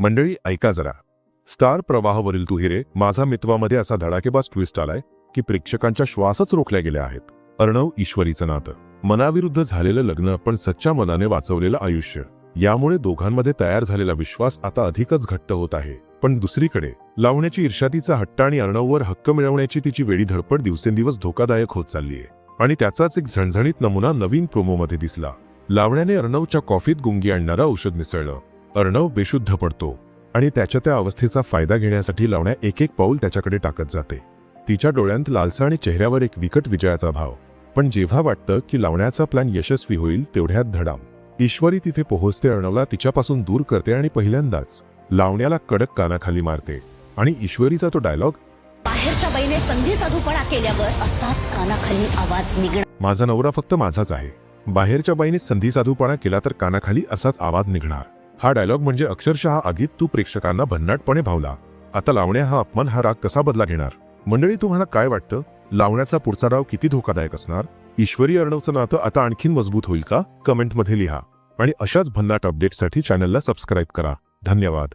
मंडळी ऐका जरा. स्टार प्रवाहावरील तुहिरे माझा मित्वामध्ये असा धडाकेबाज ट्विस्ट आलाय की प्रेक्षकांच्या श्वासच रोखल्या गेल्या आहेत. अर्णव ईश्वरीचं नातं. मनाविरुद्ध झालेलं लग्न पण सच्च्या मनाने वाचवलेलं आयुष्य. यामुळे दोघांमध्ये तयार झालेला विश्वास आता अधिकच घट्ट होत आहे. पण दुसरीकडे लावण्याची ईर्षातीचा हट्ट आणि अर्णववर हक्क मिळवण्याची तिची वेळी धडपड दिवसेंदिवस धोकादायक होत चाललीये. आणि त्याचाच एक झणझणीत नमुना नवीन प्रोमोमध्ये दिसला. लावण्याने अर्णवच्या कॉफीत गुंगी आणणारं औषध मिसळलं. अर्णव बेशुद्ध पडतो आणि त्याच्या त्या अवस्थेचा फायदा घेण्यासाठी लावण्या एक एक पाऊल त्याच्याकडे टाकत जाते. तिच्या डोळ्यांत लालसा आणि चेहऱ्यावर एक विकट विजयाचा भाव. पण जेव्हा वाटतं की लावण्याचा प्लॅन यशस्वी होईल तेवढ्यात धडाम. ईश्वरी तिथे पोहोचते अर्णवला तिच्यापासून दूर करते आणि पहिल्यांदाच लावण्याला कडक कानाखाली मारते. आणि ईश्वरीचा तो डायलॉग बाहेरच्या बाईने संधी साधूपणा केल्यावर असाच कानाखाली आवाज निघणार. माझा नवरा फक्त माझाच आहे. बाहेरच्या बाईने संधी साधूपणा केला तर कानाखाली असाच आवाज निघणार. हा डायलॉग म्हणजे अक्षरशः आधीत तू प्रेक्षकांना भन्नाटपणे भावला. आता लावण्या हा अपमान हा राग कसा बदला घेणार? मंडळी तुम्हाला काय वाटतं? लावण्याचा पुढचा डाव किती धोकादायक असणार? ईश्वरी अर्णवचं नातं आता आणखीन मजबूत होईल का? कमेंटमध्ये लिहा. आणि अशाच भन्नाट अपडेटसाठी चॅनलला सबस्क्राईब करा. धन्यवाद.